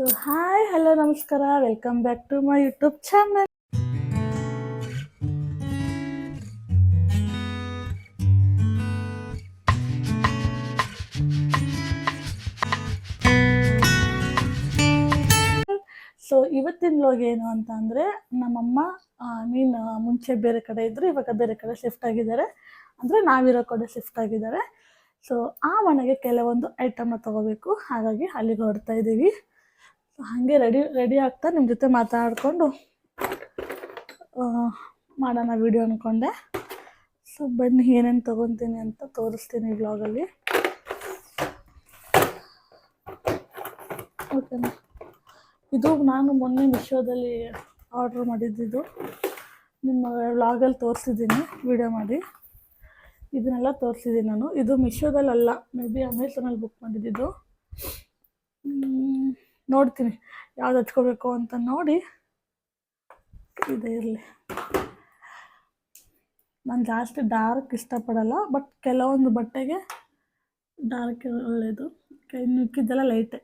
So hi hello ನಮಸ್ಕಾರ welcome back to my YouTube channel so ಇವತ್ತಿನ ಲೋಗ ಏನು ಅಂತ ಅಂದರೆ, ನಮ್ಮಮ್ಮ ಮೀನ್ ಮುಂಚೆ ಬೇರೆ ಕಡೆ ಇದ್ರು, ಇವಾಗ ಬೇರೆ ಕಡೆ ಶಿಫ್ಟ್ ಆಗಿದ್ದಾರೆ. ಅಂದರೆ ನಾವಿರೋ ಕಡೆ ಶಿಫ್ಟ್ ಆಗಿದ್ದಾರೆ. ಸೊ ಆ ಮನೆಗೆ ಕೆಲವೊಂದು ಐಟಮ್ನ ತಗೋಬೇಕು. ಹಾಗಾಗಿ ಅಲ್ಲಿಗೆ ಹೊರಡ್ತಾ ಇದ್ದೀವಿ ಹಾಗೆ ರೆಡಿ ರೆಡಿ ಆಗ್ತಾ ನಿಮ್ಮ ಜೊತೆ ಮಾತಾಡಿಕೊಂಡು ಮಾಡೋಣ ವಿಡಿಯೋ ಅಂದ್ಕೊಂಡೆ ಸೊ ಬನ್ನಿ, ಏನೇನು ತೊಗೊತೀನಿ ಅಂತ ತೋರಿಸ್ತೀನಿ ವ್ಲಾಗಲ್ಲಿ ಓಕೆನಾ ಇದು ನಾನು ಮೊನ್ನೆ ಮಿಶೋದಲ್ಲಿ ಆರ್ಡ್ರ್ ಮಾಡಿದ್ದಿದ್ದು ನಿಮ್ಮ ವ್ಲಾಗಲ್ಲಿ ತೋರಿಸಿದ್ದೀನಿ ವಿಡಿಯೋ ಮಾಡಿ. ಇದನ್ನೆಲ್ಲ ತೋರಿಸಿದ್ದೀನಿ ನಾನು. ಇದು ಮಿಶೋದಲ್ಲಿ ಅಲ್ಲ ಮೇ ಬಿ ಅಮೆಝಾನಲ್ಲಿ ಬುಕ್ ಮಾಡಿದ್ದಿದ್ದು ನೋಡ್ತೀನಿ ಯಾವ್ದು ಹಚ್ಕೋಬೇಕು ಅಂತ ನೋಡಿ. ಇದೇ ಇರಲಿ. ನಾನು ಜಾಸ್ತಿ ಡಾರ್ಕ್ ಇಷ್ಟಪಡಲ್ಲ ಬಟ್ ಕೆಲವೊಂದು ಬಟ್ಟೆಗೆ ಡಾರ್ಕ್ ಒಳ್ಳೆಯದು ಕೈ ಮಿಕ್ಕಿದ್ದೆಲ್ಲ ಲೈಟೇ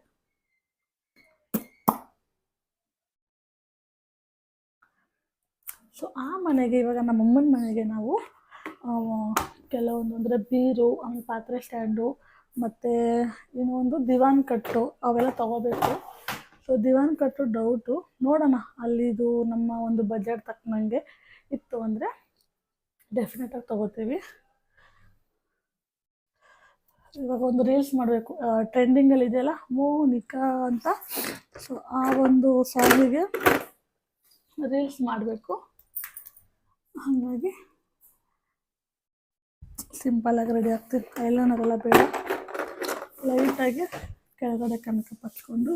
ಸೊ ಆ ಮನೆಗೆ, ಇವಾಗ ನಮ್ಮಮ್ಮನ ಮನೆಗೆ ನಾವು ಕೆಲವೊಂದು ಅಂದರೆ ಬೀರು, ಆಮೇಲೆ ಪಾತ್ರೆ ಸ್ಟ್ಯಾಂಡು ಮತ್ತು ಇನ್ನೊಂದು ದಿವಾನ್ ಕಟ್ಟು ಅವೆಲ್ಲ ತಗೋಬೇಕು. ಸೊ ದಿವಾನ್ ಕಟ್ಟು ಡೌಟು ನೋಡೋಣ. ಅಲ್ಲಿದು ನಮ್ಮ ಒಂದು ಬಜೆಟ್ ತಕ್ಕನಂಗೆ ಇತ್ತು ಅಂದರೆ ಡೆಫಿನೆಟಾಗಿ ತಗೋತೀವಿ. ಇವಾಗ ಒಂದು ರೀಲ್ಸ್ ಮಾಡಬೇಕು. ಟ್ರೆಂಡಿಂಗಲ್ಲಿ ಇದೆಯಲ್ಲ, ಮೋನಿಕಾ ಅಂತ. ಸೊ ಆ ಒಂದು ಸಾಂಗಿಗೆ ರೀಲ್ಸ್ ಮಾಡಬೇಕು. ಹಾಗಾಗಿ ಸಿಂಪಲಾಗಿ ರೆಡಿ ಆಗ್ತೀನಿ ಐಲೈನರ್ ಎಲ್ಲ ಬೇಡ. ಲೈಟಾಗಿ ಕೆಳಗಡೆ ಕನಕ ಹಚ್ಕೊಂಡು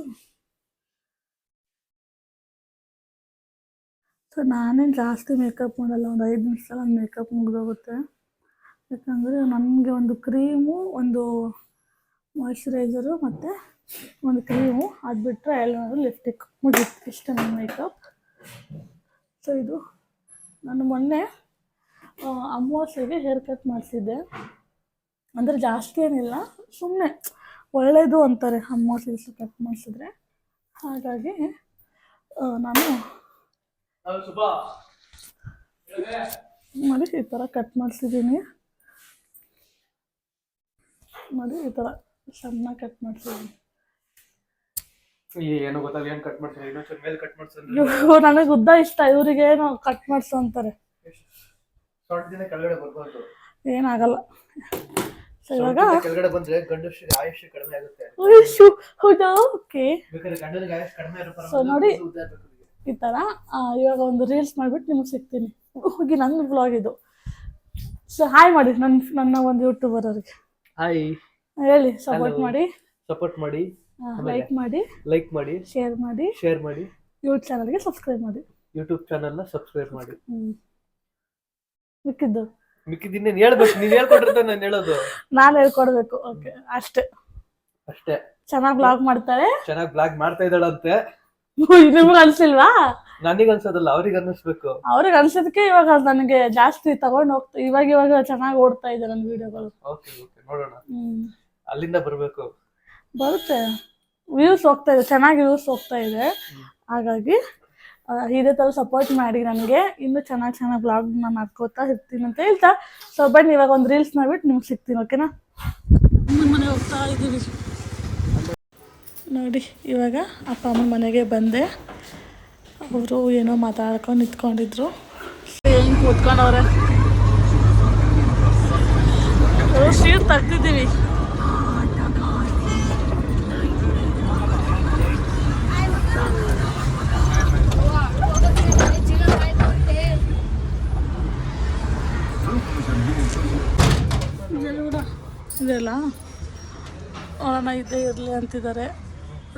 ಸೊ ನಾನೇನು ಜಾಸ್ತಿ ಮೇಕಪ್ ಮಾಡಲ್ಲ, ಒಂದು ಐದು ನಿಮಿಷ ಮೇಕಪ್ ಮುಗಿದೋಗುತ್ತೆ. ಯಾಕಂದರೆ ನನಗೆ ಒಂದು ಕ್ರೀಮು, ಒಂದು ಮಾಯ್ಶ್ಚರೈಸರು ಮತ್ತು ಒಂದು ಕ್ರೀಮು, ಅದು ಬಿಟ್ಟರೆ ಎಲ್ಲರೂ ಲಿಪ್ಟಿಕ್ ಮುಗೀತು. ಇಷ್ಟೇ ನನ್ನ ಮೇಕಪ್ ಸೊ ಇದು ನಾನು ಮೊನ್ನೆ ಅಮಾವಾಸ್ಯೆಗೆ ಹೇರ್ ಕಟ್ ಮಾಡಿಸಿದ್ದೆ. ಅಂದರೆ ಜಾಸ್ತಿ ಏನಿಲ್ಲ ಸುಮ್ಮನೆ ಒಳ್ಳೆಯದು ಅಂತಾರೆ ಅಮಾವಾಸ್ಯೆ ಕಟ್ ಮಾಡಿಸಿದ್ರೆ. ಹಾಗಾಗಿ ನಾನು ನೋಡಿ ಈ ಥರ ಕಟ್ ಮಾಡಿಸಿದ್ದೀನಿ ನೋಡಿ ಈ ಥರ ಸಣ್ಣ ಕಟ್ ಮಾಡಿಸಿದ್ದೀನಿ ಏನು ಏನ್ ಕಟ್ ಮಾಡ್ತಾರೆ ಇನ್ನೊಂಚೂರು ಮೇಲೆ ಕಟ್ ಮಾಡ್ತಾರೆ ನನಗೆ ಉದ್ದ ಇಷ್ಟ ಇವರಿಗೆ ಏನು ಕಟ್ ಮಾಡ್ಸು ಅಂತಾರೆ. ಶಾರ್ಟ್ ದಿನ ಕೆಳಗಡೆ ಬರ್ಬಾರ್ದು. ಏನಾಗಲ್ಲ ಇವಾಗ ಕೆಳಗಡೆ ಬಂದ್ರೆ ಗಂಡು ಆಯುಷ್ಯ ಕಡಿಮೆ ಆಗುತ್ತೆ. ಉಯ್ಯು, ಹೌದಾ? ಓಕೆ ಬೇಕಾದ್ರೆ ಗಂಡನಿಗೆ ಆಯುಷ್ ಕಡಿಮೆ ಇರೋ ನೋಡಿ. ಈ ಥರ ಇವಾಗ ಒಂದು ರೀಲ್ಸ್ ಮಾಡಿಬಿಟ್ಟು ನಿಮಗೆ ಸಿಗ್ತೀನಿ. ಹೋಗಿ ನನ್ನ ಬ್ಲಾಗ್ ಇದು. ಸೊ ಹಾಯ್ ಮಾಡಿ ನನ್ನ ನನ್ನ ಒಂದು ಯೂಟ್ಯೂಬರ್ ಅವ್ರಿಗೆ. ಹಾಯ್ ಹೇಳಿ ಸಪೋರ್ಟ್ ಮಾಡಿ. ಸಪೋರ್ಟ್ ಮಾಡಿ. ಲೈಕ್ ಮಾಡಿ. ಲೈಕ್ ಮಾಡಿ. ಶೇರ್ ಮಾಡಿ. ಶೇರ್ ಮಾಡಿ. ಯೂಟ್ಯೂಬ್ ಚಾನಲ್ಗೆ ಸಬ್ಸ್ಕ್ರೈಬ್ ಮಾಡಿ. ಯೂಟ್ಯೂಬ್ ಚಾನಲ್ನ ಸಬ್ಸ್ಕ್ರೈಬ್ ಮಾಡಿ. ಮಿಕ್ಕಿದ್ದು. ಮಿಕ್ಕಿದ್ದೀನಿ ಹೇಳ್ಬೇಕು? ನೀನು ಹೇಳ್ಕೊಟ್ಟಿರ್ತಾನೆ ನಾನು ಹೇಳೋದು. ನಾನು ಹೇಳ್ಕೊಡ್ಬೇಕು. ಓಕೆ ಅಷ್ಟೇ. ಅಷ್ಟೇ. ಚೆನ್ನಾಗಿ ಬ್ಲಾಗ್ ಮಾಡ್ತಾರೆ. ಚೆನ್ನಾಗಿ ಬ್ಲಾಗ್ ಮಾಡ್ತಾ ಇದ್ದಾಳಂತೆ. ನಿಮ್ಗೆ ಅನ್ಸಿಲ್ವಾ? ನನಗೆ ಅನ್ಸೋದಲ್ಲ ಅವ್ರಿಗೆ ಅನ್ನಿಸ್ಬೇಕು ಅವ್ರಿಗೆ ಅನ್ಸೋದಕ್ಕೆ ಇವಾಗ ನನಗೆ ಜಾಸ್ತಿ ತಗೊಂಡು ಹೋಗ್ತಾ ಇವಾಗ ಇವಾಗ ಚೆನ್ನಾಗಿ ಓಡ್ತಾ ಇದೆ ನನ್ನ ವಿಡಿಯೋಗಳು ಓಕೆ ಓಕೆ ನೋಡೋಣ. ಹ್ಮ್. ಅಲ್ಲಿಂದ ಬರಬೇಕು. ಬರುತ್ತೆ. ವ್ಯೂಸ್ ಹೋಗ್ತಾ ಇದೆ ಚೆನ್ನಾಗಿ ವ್ಯೂಸ್ ಹೋಗ್ತಾ ಇದೆ. ಹಾಗಾಗಿ ಆ, ಇದೇ ತರ ಸಪೋರ್ಟ್ ಮಾಡಿ ನನಗೆ. ಇನ್ನೂ ಚೆನ್ನಾಗಿ ಚೆನ್ನಾಗಿ ಬ್ಲಾಗ್ ನಾನು ಮಾಡ್ಕೋತಾ ಇರ್ತೀನಿ ಅಂತ ಹೇಳ್ತಾ. ಸೊ ಬನ್ನಿ ಇವಾಗ ಒಂದು ರೀಲ್ಸ್ ಮಾಡ್ಬಿಟ್ಟು ನಿಮ್ಗೆ ಸಿಗ್ತೀನಿ ಓಕೆನಾ ಮನೆ ಹೋಗ್ತಾ ಇದ್ದೀವಿ. ನೋಡಿ ಇವಾಗ ಅಪ್ಪ ಅಮ್ಮನ ಮನೆಗೆ ಬಂದೆ. ಅವರು ಏನೋ ಮಾತಾಡ್ಕೊಂಡು ನಿಂತ್ಕೊಂಡಿದ್ರು. ಹೆಂಗೆ ಕೂತ್ಕೊಂಡವ್ರೆ? ಸೀಟ್ ತೆಗ್ದಿದ್ದೀವಿ. ಇದೆಲ್ಲ? ನೋಡೋಣ ಇದೇ ಇರಲಿ ಅಂತಿದ್ದಾರೆ.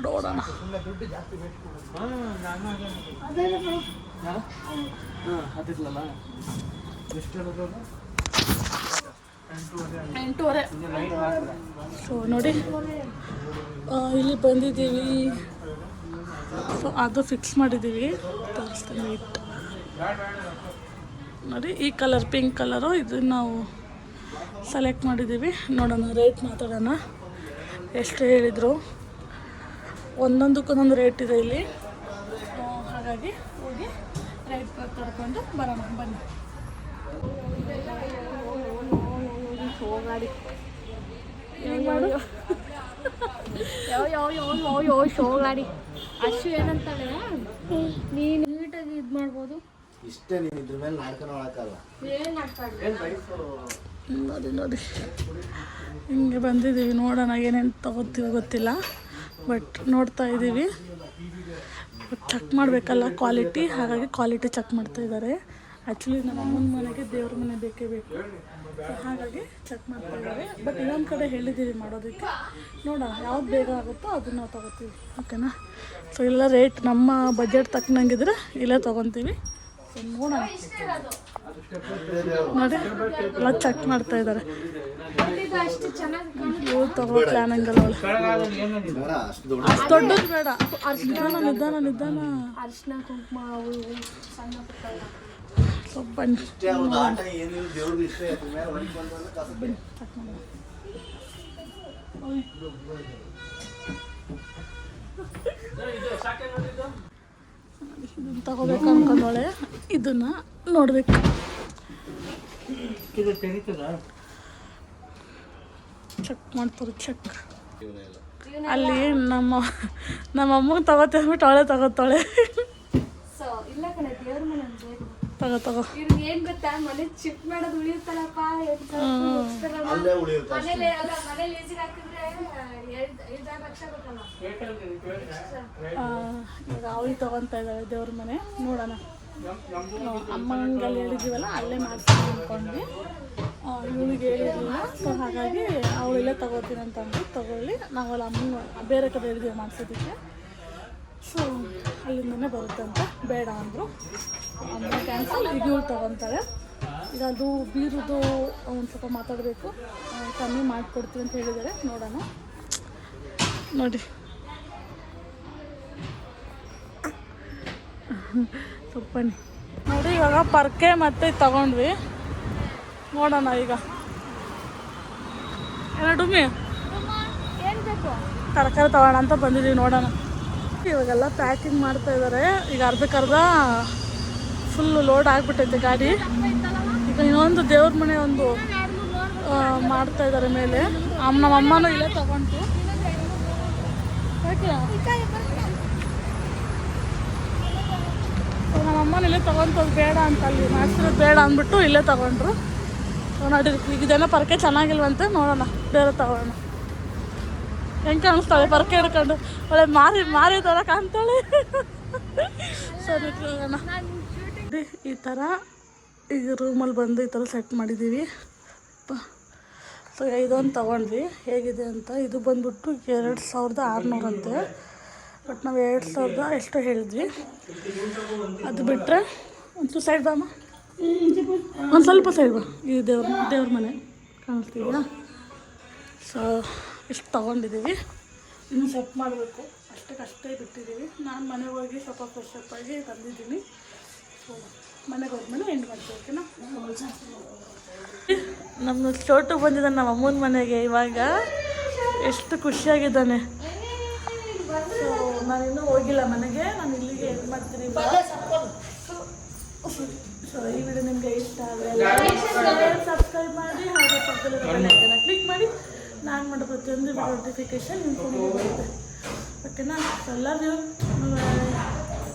ನೋಡೋಣ ಎಂಟೂವರೆ. ಸೊ ನೋಡಿ. ಇಲ್ಲಿ ಬಂದಿದ್ದೀವಿ. ಸೊ ಅದು ಫಿಕ್ಸ್ ಮಾಡಿದ್ದೀವಿ. ತೋರಿಸ್ತೀನಿ ಇಟ್ಟು ನೋಡಿ, ಈ ಕಲರ್ ಪಿಂಕ್ ಕಲರು ಇದು ನಾವು ಸೆಲೆಕ್ಟ್ ಮಾಡಿದ್ದೀವಿ. ನೋಡೋಣ ರೇಟ್ ಮಾತಾಡೋಣ. ಎಷ್ಟು ಹೇಳಿದರು. ಒಂದೊಂದಕ್ಕೂ ಒಂದೊಂದು ರೇಟ್ ಇದೆ ಇಲ್ಲಿ. ಹಾಗಾಗಿ ಹೋಗಿ ರೇಟ್ ತಡ್ಕೊಂಡು ಬರೋಣ ಬನ್ನಿ. ಯಾವ ಯಾವ ಯಾವ ಯಾವ ಶೋ ಶೋಗಾಡಿ ಅಷ್ಟು ಏನಂತಾಳೆ? ನೀನು ನೀಟಾಗಿ ಇದು ಮಾಡ್ಬೋದು. ಇಷ್ಟೇ ನೀನು ಇದ್ರ ಮೇಲೆ ಏನು ಮಾಡ್ತಾಳೆ? ನೋಡಿ ನೋಡಿ. ಹಿಂಗೆ ಬಂದಿದ್ದೀವಿ ನೋಡೋಣ ಏನೇನು ತಗೋತೀವಿ ಗೊತ್ತಿಲ್ಲ. ಬಟ್ ನೋಡ್ತಾ ಇದ್ದೀವಿ. ಚೆಕ್ ಮಾಡಬೇಕಲ್ಲ ಕ್ವಾಲಿಟಿ ಹಾಗಾಗಿ ಕ್ವಾಲಿಟಿ ಚೆಕ್ ಮಾಡ್ತಾ ಇದ್ದಾರೆ. ಆ್ಯಕ್ಚುಲಿ ನಮ್ಮ ಅಮ್ಮನ ಮನೆಗೆ ದೇವ್ರ ಮನೆ ಬೇಕೇ ಬೇಕು. ಹಾಗಾಗಿ ಚೆಕ್ ಮಾಡ್ತಾ ಇದ್ದಾರೆ. ಬಟ್ ಇನ್ನೊಂದು ಕಡೆ ಹೇಳಿದ್ದೀವಿ ಮಾಡೋದಕ್ಕೆ. ನೋಡೋಣ, ಯಾವ್ದು ಬೇಗ ಆಗುತ್ತೋ ಅದನ್ನ ನಾವು ತೊಗೋತೀವಿ. ಓಕೆನಾ ಸೊ ಇಲ್ಲ ರೇಟ್ ನಮ್ಮ ಬಜೆಟ್ ತಕ್ಕನಂಗಿದ್ರೆ ಇಲ್ಲೇ ತೊಗೊತೀವಿ. ನೋಡಿ ಎಲ್ಲ ಚೆಕ್ ಮಾಡ್ತಾ ಇದ್ದಾರೆ. ಇದು ಅಷ್ಟು ಚೆನ್ನಾಗಿ ಇವ್ರು ತಗೋ ಪ್ಲಾನ್ ಹಂಗಲ್ಲ ಅವಳು. ಅಷ್ಟು ದೊಡ್ಡ ಅಷ್ಟು ದೊಡ್ಡದು ಬೇಡ. ನಿಧಾನ ನಿಧಾನ ನಿಧಾನ. ಅರಿಶಿನ ಕುಂಕುಮ ಅವು ಇವು ಸಣ್ಣ ಪುಟ್ಟ ಸ್ವಲ್ಪ ಬನ್ನಿ ತಗೋಬೇಕು ಅನ್ಕೊಂಡೋಳೆ ಇದನ್ನ ನೋಡ್ಬೇಕು. ಚೆಕ್ ಮಾಡ್ತಾರೆ ಚೆಕ್. ಅಲ್ಲಿ ನಮ್ಮ ನಮ್ಮ ಅಮ್ಮಗೆ ತಗೋತೆ ಅಂದ್ಬಿಟ್ಟು ಅವಳೆ ತಗೋತಾಳೆ. ಅವಳಿ ತಗೋ ತಗೋ. ಏನ್ ಗೊತ್ತಾ? ಮನೆ ಶಿಫ್ಟ್ ಮಾಡೋದು ಉಳಿಯುತ್ತಲ್ಲಪ್ಪ ಎಷ್ಟ್ ಸ್ವಲ್ಪ ಹೋಗ್ತಾರಲ್ಲ. ಅಲ್ಲೇ ಉಳಿಯುತ್ತೆ ಅಷ್ಟೇ. ಮನೇಲಿ ಅಲ್ಲ ಮನೇಲಿ ಈಸಿಗೆ ಹಾಕಿದ್ರೆ ಐದ್ ಐದಾರು ಲಕ್ಷ ಬೇಕಲ್ಲ? ಆ, ಈಗ ಅವಳಿಗೆ ತಗೊತಾ ಇದ್ದಾಳೆ ದೇವ್ರ ಮನೆ. ನೋಡೋಣ. ಅಮ್ಮಂಗಲ್ಲಿ ಹೇಳಿದ್ದೀವಲ್ಲ ಅಲ್ಲೇ ಮಾಡ್ತೀನಿ ಅಂದ್ಕೊಂಡ್ವಿ ಇವಳಿಗೆ ಹೇಳಿರಲಿಲ್ಲ ಸೊ ಹಾಗಾಗಿ ಅವಳಿಲ್ಲೇ ತಗೋತೀನಿ ಅಂತ ತಗೊಳ್ಳಿ. ನಾವೆಲ್ಲ ಅಮ್ಮನ ಬೇರೆ ಕಡೆ ಹೇಳಿದ್ದೀವಿ ಮಾಡಿಸೋದಕ್ಕೆ. ಸೊ ಬರುತ್ತೆ ಅಂತ ಬೇಡ ಅಂದರು. ಅಮ್ಮ ಕ್ಯಾನ್ಸಲ್ ಇವಳು ತಗೊತಾಳೆ. ಈಗ ಅದು ಬೀರುದು ಒಂದು ಸ್ವಲ್ಪ ಮಾತಾಡಬೇಕು. ಕಮ್ಮಿ ಮಾಡಿಕೊಡ್ತೀವಿ ಅಂತ ಹೇಳಿದ್ದಾರೆ ನೋಡೋಣ. ನೋಡಿ. ಸ್ವಲ್ಪ ನೋಡಿ, ಇವಾಗ ಪರ್ಕೆ ಮತ್ತೆ ತಗೊಂಡ್ವಿ. ನೋಡೋಣ ಈಗ. ಡುಮ್ಮಿ ಏನ್ ಬೇಕು ತರಕಾರಿ ತಗೋಣ ಅಂತ ಬಂದಿದ್ದೀವಿ ನೋಡೋಣ. ಇವಾಗೆಲ್ಲ ಪ್ಯಾಕಿಂಗ್ ಮಾಡ್ತಾ ಇದ್ದಾರೆ ಈಗ ಅರ್ಧಕ್ಕರ್ಧ ಫುಲ್ಲು ಲೋಡ್ ಆಗಿಬಿಟ್ಟೈತೆ ಗಾಡಿ. ಈಗ ಇನ್ನೊಂದು ದೇವ್ರ ಮನೆ ಒಂದು ಮಾಡ್ತಾ ಇದ್ದಾರೆ ಮೇಲೆ. ನಮ್ಮ ಅಮ್ಮನೂ ಇಲ್ಲೇ ತಗೊಂಡು ನಮ್ಮ ಅಮ್ಮನ ಇಲ್ಲೇ ತಗೊಂತದ್ದು ಬೇಡ ಅಂತ ಅಲ್ಲಿ ಮಾಡ್ಸಿರೋದು ಬೇಡ ಅಂದ್ಬಿಟ್ಟು ಇಲ್ಲೇ ತಗೊಂಡ್ರು. ಸೊ ನೋಡಿ ಇದೆಲ್ಲ ಪರಕೆ ಚೆನ್ನಾಗಿಲ್ವಂತೆ ನೋಡೋಣ. ಬೇರೆ ತಗೊಳ್ಳೋಣ ಹೆಂಗೆ ಕಾಣಿಸ್ತಾಳೆ ಪರಕೆ ಹಿಡ್ಕೊಂಡು. ಒಳ್ಳೆ ಮಾರಿ ಮಾರಿ ಥರ ಕಾಣ್ತಾಳೆ. ಸರಿ ಹೋಗೋಣ. ಈ ಥರ ಈಗ ರೂಮಲ್ಲಿ ಬಂದು ಈ ಥರ ಸೆಟ್ ಮಾಡಿದ್ದೀವಿ ಸೊ ಇದೊಂದು ತೊಗೊಂಡ್ವಿ. ಹೇಗಿದೆ ಅಂತ? ಇದು ಬಂದ್ಬಿಟ್ಟು ಎರಡು ಸಾವಿರದ ಆರುನೂರಂತೆ. ಬಟ್ ನಾವು ಎರಡು ಸಾವಿರದ ಎಷ್ಟು ಹೇಳಿದ್ವಿ. ಅದು ಬಿಟ್ಟರೆ ಒಂದು ಸೈಡ್ ಬಾಮ ಒಂದು ಸ್ವಲ್ಪ ಸೈಡ್ ಬಾ. ಈ ದೇವ್ರ ದೇವ್ರ ಮನೆ ಕಾಣಿಸ್ತಿದೆಯಾ? ಸೊ ಇಷ್ಟು ತೊಗೊಂಡಿದ್ದೀವಿ ಇನ್ನು ಸೆಟ್ ಮಾಡಬೇಕು. ಅಷ್ಟಕ್ಕಷ್ಟೇ ಬಿಟ್ಟಿದ್ದೀವಿ ನಾನು ಮನೆಗೆ ಹೋಗಿ ಸ್ವಲ್ಪ ಫ್ರೆಶ್ ಅಪ್ ಆಗಿ ಬಂದಿದ್ದೀನಿ ಸೊ ಮನೆಗೆ ಹೋದ್ಮೇಲೆ ಎಂಡ್ ಮಾಡ್ತೀವಿ ಓಕೆನಾ ನಮ್ಮ ಚೋಟು ಬಂದಿದ್ದಾನೆ ನಮ್ಮ ಅಮ್ಮನ ಮನೆಗೆ ಇವಾಗ. ಎಷ್ಟು ಖುಷಿಯಾಗಿದ್ದಾನೆ. ಸೊ ನಾನಿನ್ನೂ ಹೋಗಿಲ್ಲ ಮನೆಗೆ ನಾನು ಇಲ್ಲಿಗೆ ಎಂಡ್ ಮಾಡ್ತೀನಿ ಸೊ ಈ ವಿಡಿಯೋ ನಿಮಗೆ ಇಷ್ಟ ಆದರೆ ಸಬ್ಸ್ಕ್ರೈಬ್ ಮಾಡಿ? ಹಾಗೆ ಪಕ್ಕದಲ್ಲಿ ಕ್ಲಿಕ್ ಮಾಡಿ ನಾನು ಮಾಡೋ ಪ್ರತಿಯೊಂದು ನೋಟಿಫಿಕೇಶನ್ ನಿಮ್ಗೆ ಬರುತ್ತೆ ಓಕೆನಾ ಲವ್ ಯು